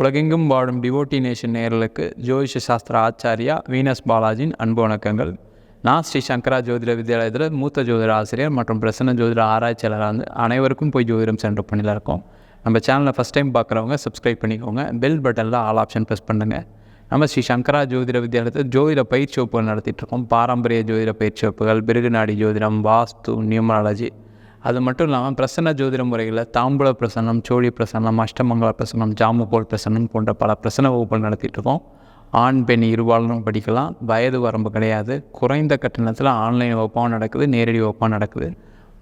உலகெங்கும் வாழும் devotee nation நேர்களுக்கு ஜோதிஷ சாஸ்திர ஆச்சாரியா வீனஸ் பாலாஜியின் அன்பு வணக்கங்கள். நான் ஸ்ரீ சங்கரா ஜோதிட வித்யாலயத்தில் மூத்த ஜோதிட ஆசிரியர் மற்றும் பிரசன்ன ஜோதிட ஆராய்ச்சியாளராக வந்து அனைவருக்கும் போய் ஜோதிடம் சென்ற பண்ணியில் இருக்கோம். நம்ம சேனலை ஃபஸ்ட் டைம் பார்க்குறவங்க சப்ஸ்கிரைப் பண்ணிக்கோங்க. பெல் பட்டனில் ஆல் ஆப்ஷன் ப்ரெஸ் பண்ணுங்கள் நம்ம ஸ்ரீ சங்கரா ஜோதிட வித்யாலயத்தில் ஜோதிட பயிற்சி வகுப்புகள் நடத்திட்டு இருக்கோம். பாரம்பரிய ஜோதிட பயிற்சி வகுப்புகள் பிருகுநாடி ஜோதிடம் வாஸ்து நியூமராலஜி அது மட்டும் இல்லாமல் பிரசன்ன ஜோதிட முறைகளில் தாம்பூல பிரசன்னம் சோழி பிரசன்னம் அஷ்டமங்கல பிரசன்னம் ஜாமுகோல் பிரசன்னம் போன்ற பல பிரசன்ன வகுப்புகள் நடத்திட்டு இருக்கோம். ஆண் பெண் இருவாளரும் படிக்கலாம். வயது வரம்பு கிடையாது. குறைந்த கட்டணத்தில் ஆன்லைன் வகுப்பாகவும் நடக்குது நேரடி வகுப்பாக நடக்குது.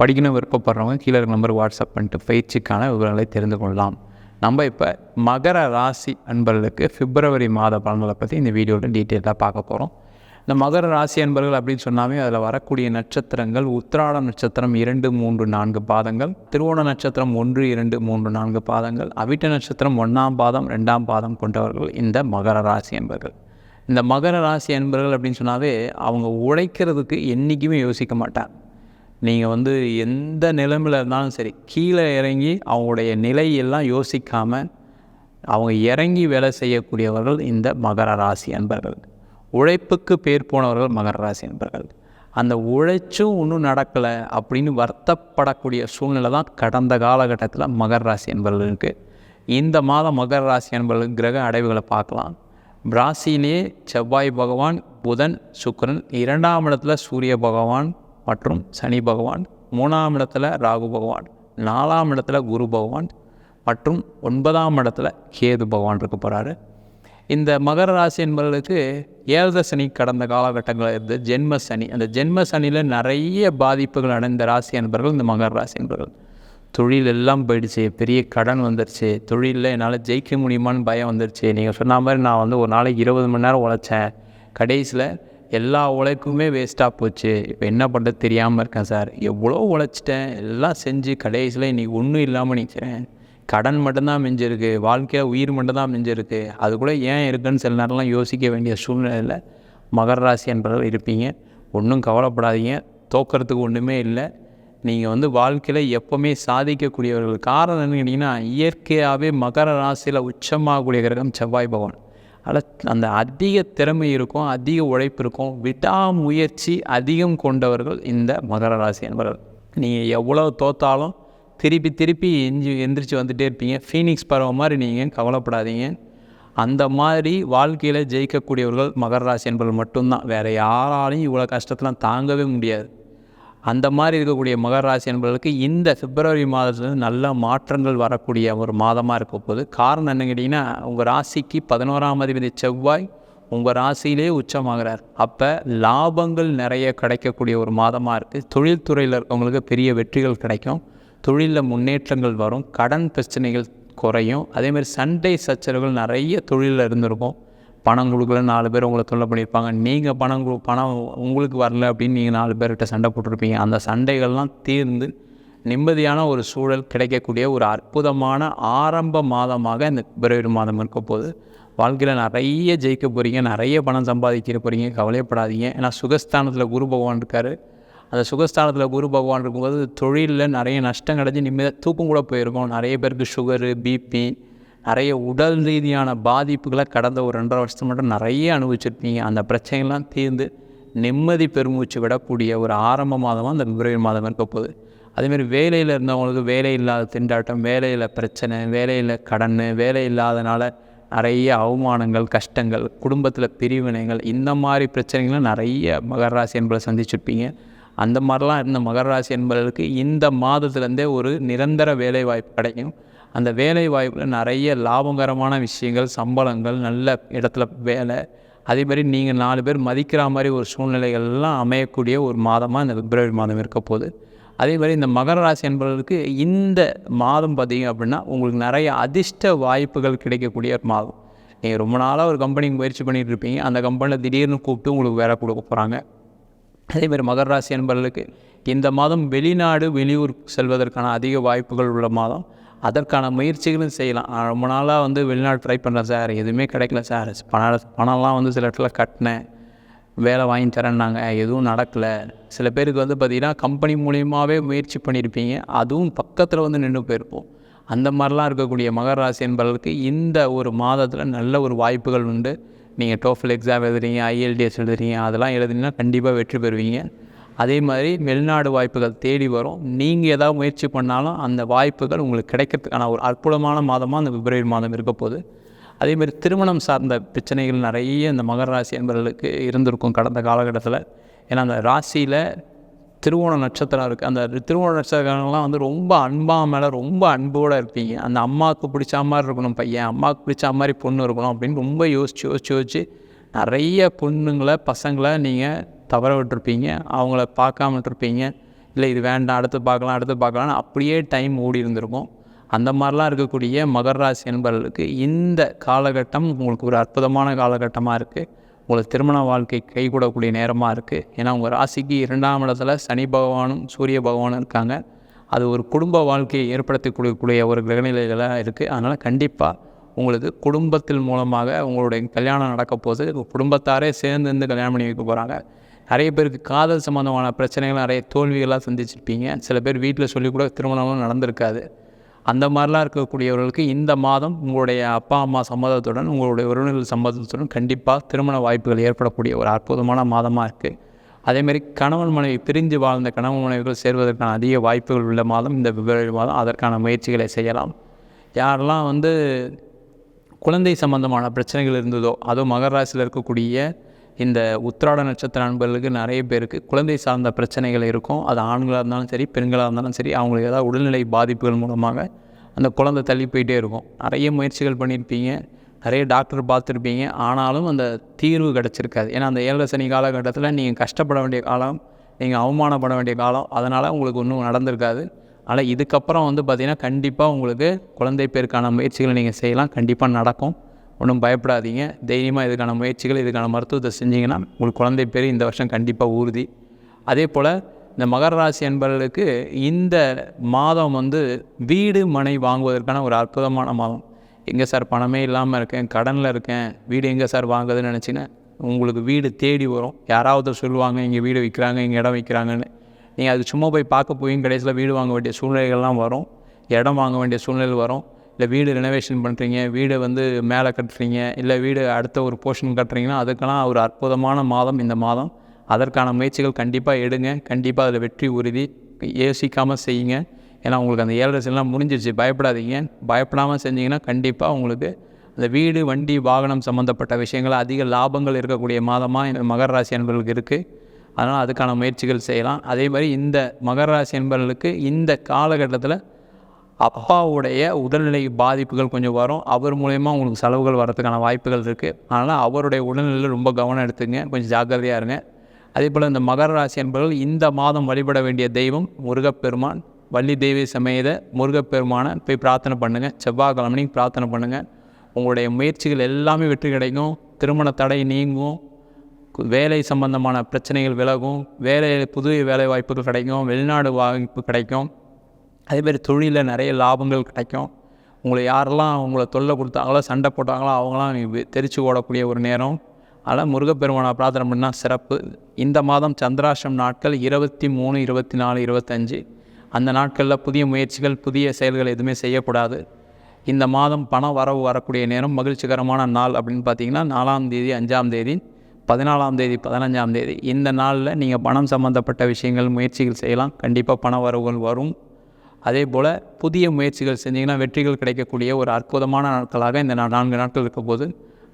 படிக்கணும் விருப்பப்படுறவங்க கீழே இருக்க நம்பர் வாட்ஸ்அப் பண்ணிட்டு பயிற்சிக்கான விவரங்களை தெரிந்து கொள்ளலாம். நம்ம இப்போ மகர ராசி அன்பர்களுக்கு பிப்ரவரி மாத பலன்களை பற்றி இந்த வீடியோவில் டீட்டெயிலாக பார்க்க போகிறோம் இந்த மகர ராசி அன்பர்கள் அப்படின்னு சொன்னாவே அதில் வரக்கூடிய நட்சத்திரங்கள் உத்திராட நட்சத்திரம் இரண்டு மூன்று நான்கு பாதங்கள் திருவோண நட்சத்திரம் ஒன்று இரண்டு மூன்று நான்கு பாதங்கள் அவிட்ட நட்சத்திரம் ஒன்றாம் பாதம் ரெண்டாம் பாதம் கொண்டவர்கள் இந்த மகர ராசி அன்பர்கள். இந்த மகர ராசி அன்பர்கள் அப்படின்னு சொன்னாவே அவங்க உழைக்கிறதுக்கு என்றைக்குமே யோசிக்க மாட்டாங்க. நீங்கள் வந்து எந்த நிலைமையில் இருந்தாலும் சரி கீழே இறங்கி அவங்களுடைய நிலையெல்லாம் யோசிக்காமல் அவங்க இறங்கி வேலை செய்யக்கூடியவர்கள் இந்த மகர ராசி அன்பர்கள். உழைப்புக்கு பேர் போனவர்கள் மகர ராசி என்பர்கள். அந்த உழைச்சும் ஒன்றும் நடக்கலை அப்படின்னு வருத்தப்படக்கூடிய சூழ்நிலை தான் கடந்த காலகட்டத்தில் மகர ராசி என்பவர்களுக்கு இந்த மாதம் மகர ராசி என்பவர்கள் கிரக அடைவுகளை பார்க்கலாம். ராசியிலேயே செவ்வாய் பகவான் புதன் சுக்கரன் இரண்டாம் இடத்துல சூரிய பகவான் மற்றும் சனி பகவான் மூணாம் இடத்துல ராகு பகவான் நாலாம் இடத்துல குரு பகவான் மற்றும் ஒன்பதாம் இடத்துல கேது பகவான் இருக்க போகிறாரு இந்த மகர ராசி என்பவர்களுக்கு ஏழரை சனி கடந்த காலகட்டங்களில் இருந்து ஜென்ம சனி. அந்த ஜென்ம சனியில் நிறைய பாதிப்புகள் அடைந்த ராசி என்பவர்கள் இந்த மகர ராசி என்பவர்கள். தொழில் எல்லாம் போயிடுச்சு பெரிய கடன் வந்துருச்சு தொழிலில் என்னால் ஜெயிக்க முடியுமான்னு பயம் வந்துருச்சு. நீங்கள் சொன்ன மாதிரி நான் வந்து ஒரு நாளைக்கு இருபது மணி நேரம் உழைச்சேன். கடைசியில் எல்லா உழைப்புமே வேஸ்ட்டாக போச்சு. இப்போ என்ன பண்ணுறது தெரியாமல் இருக்கேன் சார். எவ்வளோ உழைச்சிட்டேன் எல்லாம் செஞ்சு கடைசியில் இன்றைக்கி ஒன்றும் இல்லாமல் நிற்கிறேன் கடன் மட்டும்தான் மிஞ்சிருக்கு வாழ்க்கையாக உயிர் மட்டும்தான் மிஞ்சிருக்கு. அது கூட ஏன் இருக்குன்னு சில நேரம்லாம் யோசிக்க வேண்டிய சூழ்நிலையில் மகர ராசி என்பவர்கள் இருப்பீங்க. ஒன்றும் கவலைப்படாதீங்க. தோக்கிறதுக்கு ஒன்றுமே இல்லை. நீங்கள் வந்து வாழ்க்கையில் எப்போவுமே சாதிக்கக்கூடியவர்கள். காரணம் என்னன்னு கேட்டிங்கன்னா இயற்கையாகவே மகர ராசியில் உச்சமாகக்கூடிய கிரகம் செவ்வாய் பகவான். அதில் அந்த அதிக திறமை இருக்கும் அதிக உழைப்பு இருக்கும். விடாமுயற்சி அதிகம் கொண்டவர்கள் இந்த மகர ராசி என்பவர்கள். நீங்கள் எவ்வளோ தோத்தாலும் திருப்பி திருப்பி எஞ்சி எந்திரிச்சு வந்துகிட்டே இருப்பீங்க. ஃபீனிக்ஸ் பறவை மாதிரி நீங்கள் கவலைப்படாதீங்க. அந்த மாதிரி வாழ்க்கையில் ஜெயிக்கக்கூடியவர்கள் மகர ராசி என்பவர்கள் மட்டும்தான். வேறு யாராலையும் இவ்வளோ கஷ்டத்தெலாம் தாங்கவே முடியாது. அந்த மாதிரி இருக்கக்கூடிய மகர ராசி என்பவர்களுக்கு இந்த பிப்ரவரி மாதத்துலேருந்து நல்ல மாற்றங்கள் வரக்கூடிய ஒரு மாதமாக இருக்க போகுது. காரணம் என்ன கேட்டிங்கன்னா உங்கள் ராசிக்கு பதினோராம் அதிபதி செவ்வாய் உங்கள் ராசியிலே உச்சமாகிறார். அப்போ லாபங்கள் நிறைய கிடைக்கக்கூடிய ஒரு மாதமாக இருக்குது தொழில்துறையில் இருக்கவங்களுக்கு பெரிய வெற்றிகள் கிடைக்கும். தொழிலில் முன்னேற்றங்கள் வரும் கடன் பிரச்சனைகள் குறையும். அதேமாதிரி சண்டை சச்சரவுகள் நிறைய தொழிலில் இருந்திருக்கும். பணம் கொடுக்கல நாலு பேர் உங்களை தொல்லை பண்ணியிருப்பாங்க. நீங்கள் பணம் கொடு பணம் உங்களுக்கு வரல அப்படின்னு நீங்கள் நாலு பேர்கிட்ட சண்டை போட்டிருப்பீங்க. அந்த சண்டைகள்லாம் தீர்ந்து நிம்மதியான ஒரு சூழல் கிடைக்கக்கூடிய ஒரு அற்புதமான ஆரம்ப மாதமாக இந்த பிப்ரவரி மாதம் இருக்க போது வாழ்க்கையில் நிறைய ஜெயிக்க போகிறீங்க நிறைய பணம் சம்பாதிக்க போகிறீங்க கவலைப்படாதீங்க ஏன்னா சுகஸ்தானத்தில் குரு பகவான் இருக்கார். அந்த சுகஸ்தானத்தில் குரு பகவான் இருக்கும்போது தொழிலில் நிறைய நஷ்டம் கிடச்சி நிம்மதியாக தூக்கம் கூட போயிருக்கோம். நிறைய பேருக்கு சுகரு பிபி நிறைய உடல் ரீதியான பாதிப்புகளை கடந்த ஒரு ரெண்டரை வருஷத்து மட்டும் நிறைய அனுபவிச்சிருப்பீங்க. அந்த பிரச்சனைகள்லாம் தீர்ந்து நிம்மதி பெருமூச்சு விடக்கூடிய ஒரு ஆரம்ப மாதமாக அந்த பிப்ரவரி மாதம் இருக்க போகுது. அதேமாரி வேலையில் இருந்தவங்களுக்கு வேலை இல்லாத திண்டாட்டம் வேலையில் பிரச்சனை வேலையில் கடன் வேலை இல்லாதனால நிறைய அவமானங்கள் கஷ்டங்கள் குடும்பத்தில் பிரிவினைகள் இந்த மாதிரி பிரச்சனைகள்லாம் நிறைய மகராசி என்பதை சந்திச்சிருப்பீங்க. அந்த மாதிரிலாம் இருந்த மகர ராசி என்பவர்களுக்கு இந்த மாதத்துலேருந்தே ஒரு நிரந்தர வேலை வாய்ப்பு கிடைக்கும். அந்த வேலை வாய்ப்பில் நிறைய லாபகரமான விஷயங்கள் சம்பளங்கள் நல்ல இடத்துல வேலை. அதே மாதிரி நீங்கள் நாலு பேர் மதிக்கிற மாதிரி ஒரு சூழ்நிலைகள்லாம் அமையக்கூடிய ஒரு மாதமாக இந்த பிப்ரவரி மாதம் இருக்க போகுது. அதே மாதிரி இந்த மகர ராசி என்பவர்களுக்கு இந்த மாதம் பார்த்திங்க அப்படின்னா உங்களுக்கு நிறைய அதிர்ஷ்ட வாய்ப்புகள் கிடைக்கக்கூடிய ஒரு மாதம். நீங்கள் ரொம்ப நாளாக ஒரு கம்பெனிக்கு முயற்சி பண்ணிகிட்டு இருப்பீங்க. அந்த கம்பெனியில் திடீர்னு கூப்பிட்டு உங்களுக்கு வேலை கொடுக்க போகிறாங்க அதேமாதிரி மகர ராசி என்பவர்களுக்கு இந்த மாதம் வெளிநாடு வெளியூர் செல்வதற்கான அதிக வாய்ப்புகள் உள்ள மாதம். அதற்கான முயற்சிகளும் செய்யலாம். நான் ரொம்ப நாளாக வந்து வெளிநாடு ட்ரை பண்ணுறேன் சார். எதுவுமே கிடைக்கல சார். பணம் பணம்லாம் வந்து சில இடத்துல கட்டினேன். வேலை வாங்கி தரேன்னாங்க. எதுவும் நடக்கலை. சில பேருக்கு வந்து பார்த்திங்கன்னா கம்பெனி மூலியமாகவே முயற்சி பண்ணியிருப்பீங்க அதுவும் பக்கத்தில் வந்து நின்று போயிருப்போம். அந்த மாதிரிலாம் இருக்கக்கூடிய மகர ராசி என்பவர்களுக்கு இந்த ஒரு மாதத்தில் நல்ல ஒரு வாய்ப்புகள் உண்டு. நீங்கள் டோஃபல் எக்ஸாம் எழுதுறீங்க ஐஎல்டிஎஸ் எழுதுறீங்க அதெல்லாம் எழுதுனீங்கன்னா கண்டிப்பாக வெற்றி பெறுவீங்க. அதே மாதிரி வெளிநாடு வாய்ப்புகள் தேடி வரும். நீங்கள் ஏதாவது முயற்சி பண்ணாலும் அந்த வாய்ப்புகள் உங்களுக்கு கிடைக்கிறதுக்கான ஒரு அற்புதமான மாதமாக அந்த பிப்ரவரி மாதம் இருக்க போகுது. அதேமாதிரி திருமணம் சார்ந்த பிரச்சனைகள் நிறைய இந்த மகர ராசி என்பவர்களுக்கு இருந்திருக்கும் கடந்த காலகட்டத்தில். ஏன்னா அந்த ராசியில் திருவோண நட்சத்திரம் இருக்குது அந்த திருவோண நட்சத்திரங்கள்லாம் வந்து ரொம்ப அன்பா மேலே ரொம்ப அன்போடு இருப்பீங்க. அந்த அம்மாவுக்கு பிடிச்ச மாதிரி இருக்கணும் பையன் அம்மாவுக்கு பிடிச்ச மாதிரி பொண்ணு இருக்கணும் அப்படின்னு ரொம்ப யோசிச்சு யோசிச்சு யோசிச்சு நிறைய பொண்ணுங்களை பசங்களை நீங்கள் தவற விட்டுருப்பீங்க. அவங்கள பார்க்காம விட்டுருப்பீங்க இல்லை இது வேண்டாம் அடுத்து பார்க்கலாம் அடுத்து பார்க்கலாம்னு அப்படியே டைம் ஓடி இருந்திருக்கும். அந்த மாதிரிலாம் இருக்கக்கூடிய மகர ராசி என்பவர்களுக்கு இந்த காலகட்டம் உங்களுக்கு ஒரு அற்புதமான காலகட்டமாக இருக்குது உங்களுக்கு திருமண வாழ்க்கை கைகூடக்கூடிய நேரமாக இருக்குது ஏன்னா உங்கள் ராசிக்கு இரண்டாம் இடத்துல சனி பகவானும் சூரிய பகவானும் இருக்காங்க. அது ஒரு குடும்ப வாழ்க்கையை ஏற்படுத்தி கொடுக்கக்கூடிய ஒரு கிரகநிலைகளாக இருக்குது அதனால் கண்டிப்பாக உங்களுக்கு குடும்பத்தில் மூலமாக உங்களுடைய கல்யாணம் நடக்க போது குடும்பத்தாரே சேர்ந்து இருந்து கல்யாணம் பண்ணி வைக்க போகிறாங்க நிறைய பேருக்கு காதல் சம்மந்தமான பிரச்சனைகள் நிறைய தோல்விகளாக சந்திச்சிருப்பீங்க. சில பேர் வீட்டில் சொல்லி கூட திருமணமும் நடந்திருக்காது. அந்த மாதிரிலாம் இருக்கக்கூடியவர்களுக்கு இந்த மாதம் உங்களுடைய அப்பா அம்மா சம்மதத்துடன் உங்களுடைய உறவினர்கள் சம்மதத்துடன் கண்டிப்பாக திருமண வாய்ப்புகள் ஏற்படக்கூடிய ஒரு அற்புதமான மாதமாக இருக்குது அதேமாரி கணவன் மனைவி பிரிஞ்சு வாழ்ந்த கணவன் மனைவிகள் சேர்வதற்கான அதிக வாய்ப்புகள் உள்ள மாதம் இந்த பிப்ரவரி மாதம் அதற்கான முயற்சிகளை செய்யலாம். யாரெல்லாம் வந்து குழந்தை சம்பந்தமான பிரச்சனைகள் இருந்ததோ அதுவும் மகராசியில் இருக்கக்கூடிய இந்த உத்திராட நட்சத்திர நண்பர்களுக்கு நிறைய பேருக்கு குழந்தை சார்ந்த பிரச்சனைகள் இருக்கும். அது ஆண்களாக இருந்தாலும் சரி பெண்களாக இருந்தாலும் சரி அவங்களுக்கு ஏதாவது உடல்நிலை பாதிப்புகள் மூலமாக அந்த குழந்தை தள்ளி போயிட்டே இருக்கும். நிறைய முயற்சிகள் பண்ணியிருப்பீங்க நிறைய டாக்டர் பார்த்துருப்பீங்க. ஆனாலும் அந்த தீர்வு கிடச்சிருக்காது. ஏன்னா அந்த ஏழரை சனி காலகட்டத்தில் நீங்கள் கஷ்டப்பட வேண்டிய காலம் நீங்கள் அவமானப்பட வேண்டிய காலம் அதனால் உங்களுக்கு ஒன்றும் நடந்திருக்காது. ஆனால் இதுக்கப்புறம் வந்து பார்த்திங்கன்னா கண்டிப்பாக உங்களுக்கு குழந்தை பேருக்கான முயற்சிகளை நீங்கள் செய்யலாம். கண்டிப்பாக நடக்கும். ஒன்றும் பயப்படாதீங்க. தைரியமாக இதுக்கான முயற்சிகள் இதுக்கான மருத்துவத்தை செஞ்சிங்கன்னா உங்களுக்கு குழந்தை பேர் இந்த வருஷம் கண்டிப்பாக ஊறுதி. அதே போல் இந்த மகர ராசி என்பவர்களுக்கு இந்த மாதம் வந்து வீடு மனை வாங்குவதற்கான ஒரு அற்புதமான மாதம். எங்கே சார் பணமே இல்லாமல் இருக்கேன் கடனில் இருக்கேன் வீடு எங்கே சார் வாங்குதுன்னு நினச்சின்னா உங்களுக்கு வீடு தேடி வரும். யாராவது சொல்லுவாங்க இங்கே வீடு விற்கிறாங்க இங்கே இடம் விற்கிறாங்கன்னு நீங்கள் அது சும்மா போய் பார்க்க போய் கடைசியில் வீடு வாங்க வேண்டிய சூழ்நிலைகள்லாம் வரும். இடம் வாங்க வேண்டிய சூழ்நிலை வரும். இல்லை வீடு ரெனோவேஷன் பண்ணுறீங்க வீடு வந்து மேலே கட்டுறீங்க இல்லை வீடு அடுத்த ஒரு போர்ஷன் கட்டுறீங்கன்னா அதுக்கெல்லாம் ஒரு அற்புதமான மாதம் இந்த மாதம். அதற்கான முயற்சிகள் கண்டிப்பாக எடுங்க. கண்டிப்பாக அதில் வெற்றி உறுதி. யோசிக்காமல் செய்யுங்க. ஏன்னா உங்களுக்கு அந்த ஏழரை எல்லாம் முடிஞ்சிருச்சு. பயப்படாதீங்க. பயப்படாமல் செஞ்சீங்கன்னா கண்டிப்பாக உங்களுக்கு அந்த வீடு வண்டி வாகனம் சம்மந்தப்பட்ட விஷயங்கள் அதிக லாபங்கள் இருக்கக்கூடிய மாதமாக இந்த மகர ராசி என்பவர்களுக்கு இருக்குது அதனால் அதுக்கான முயற்சிகள் செய்யலாம். அதே மாதிரி இந்த மகர ராசி அன்பர்களுக்கு இந்த காலகட்டத்தில் அப்பாவுடைய உடல்நிலை பாதிப்புகள் கொஞ்சம் வரும். அவர் மூலயமா உங்களுக்கு செலவுகள் வரதுக்கான வாய்ப்புகள் இருக்குது அதனால் அவருடைய உடல்நிலையில் ரொம்ப கவனம் எடுத்துங்க. கொஞ்சம் ஜாக்கிரதையாக இருங்க. அதே போல் இந்த மகர ராசி என்பவர்கள் இந்த மாதம் வழிபட வேண்டிய தெய்வம் முருகப்பெருமான். வள்ளி தெய்வ சமேத முருகப்பெருமானை போய் பிரார்த்தனை பண்ணுங்கள் செவ்வாய்க்கிழமை பிரார்த்தனை பண்ணுங்கள் உங்களுடைய முயற்சிகள் எல்லாமே வெற்றி கிடைக்கும். திருமண தடை நீங்கும். வேலை சம்பந்தமான பிரச்சனைகள் விலகும். வேலை புதிய வேலை வாய்ப்புகள் கிடைக்கும். வெளிநாடு வாய்ப்பு கிடைக்கும். அதேமாதிரி தொழிலில் நிறைய லாபங்கள் கிடைக்கும். உங்களை யாரெல்லாம் உங்களை தொல்லை கொடுத்தாங்களோ சண்டை போட்டாங்களோ அவங்களாம் தெரிச்சு ஓடக்கூடிய ஒரு நேரம். அதனால் முருகப்பெருமானை பிரார்த்தனை பண்ணால் சிறப்பு. இந்த மாதம் சந்திராஷ்டம் நாட்கள் இருபத்தி மூணு இருபத்தி நாலு இருபத்தஞ்சி அந்த நாட்களில் புதிய முயற்சிகள் புதிய செயல்கள் எதுவுமே செய்யக்கூடாது. இந்த மாதம் பணம் வரவு வரக்கூடிய நேரம் மகிழ்ச்சிகரமான நாள் அப்படின்னு பார்த்தீங்கன்னா நாலாம் தேதி அஞ்சாம் தேதி பதினாலாம் தேதி பதினஞ்சாம் தேதி. இந்த நாளில் நீங்கள் பணம் சம்மந்தப்பட்ட விஷயங்கள் முயற்சிகள் செய்யலாம். கண்டிப்பாக பண வரவுகள் வரும். அதே போல் புதிய முயற்சிகள் செஞ்சிங்கன்னா வெற்றிகள் கிடைக்கக்கூடிய ஒரு அற்புதமான நாட்களாக இந்த நான்கு நாட்கள் இருக்க போது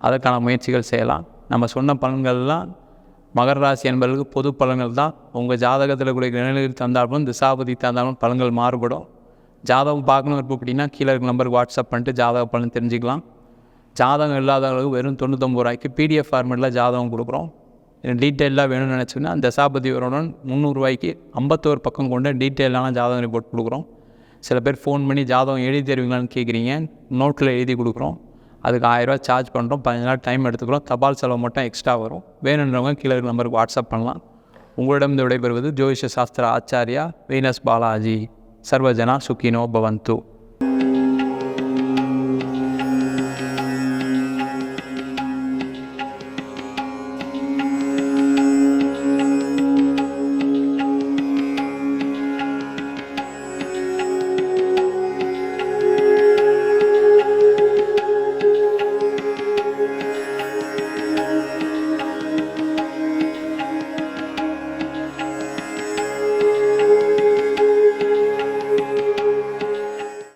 அதற்கான முயற்சிகள் செய்யலாம். நம்ம சொன்ன பலன்கள்லாம் மகர ராசி என்பதற்கு பொது பலன்கள் தான் உங்கள் ஜாதகத்தில் கூடிய நிலையில் தந்தாலும் திசாபதி தந்தாலும் பலன்கள் மாறுபடும். ஜாதகம் பார்க்கணும் இருப்போம் அப்படின்னா கீழே இருக்கிற நம்பருக்கு வாட்ஸ்அப் பண்ணிட்டு ஜாதக பலன் தெரிஞ்சுக்கலாம். ஜாதகம் இல்லாதவங்களுக்கு வெறும் தொண்ணூத்தொம்பது ரூபாய்க்கு பிடிஎஃப் ஃபார்மேட்டில் ஜாதகம் கொடுக்குறோம். டீட்டெயிலாக வேணும்னு நினச்சிங்கன்னா தசாபதி வரணும்னு முந்நூறுரூவாய்க்கு ஐம்பத்தோரு பக்கம் கொண்டு டீட்டெயிலான ஜாதகம் ரிப்போர்ட் கொடுக்குறோம். சில பேர் ஃபோன் பண்ணி ஜாதகம் எழுதி தருவீங்களான்னு கேட்குறீங்க நோட்டில் எழுதி கொடுக்குறோம். அதுக்கு ஆயிரரூவா சார்ஜ் பண்ணுறோம் பதினஞ்சு நாள் டைம் எடுத்துக்கிறோம். தபால் செலவு மட்டும் எக்ஸ்ட்ரா வரும். வேணுன்றவங்க கீழே நம்பருக்கு வாட்ஸ்அப் பண்ணலாம். உங்களிடம் இந்த விடைபெறுவது ஜோதிஷ சாஸ்திர ஆச்சாரியா வீனஸ் பாலாஜி. சர்வஜனா சுக்கினோ பவந்து.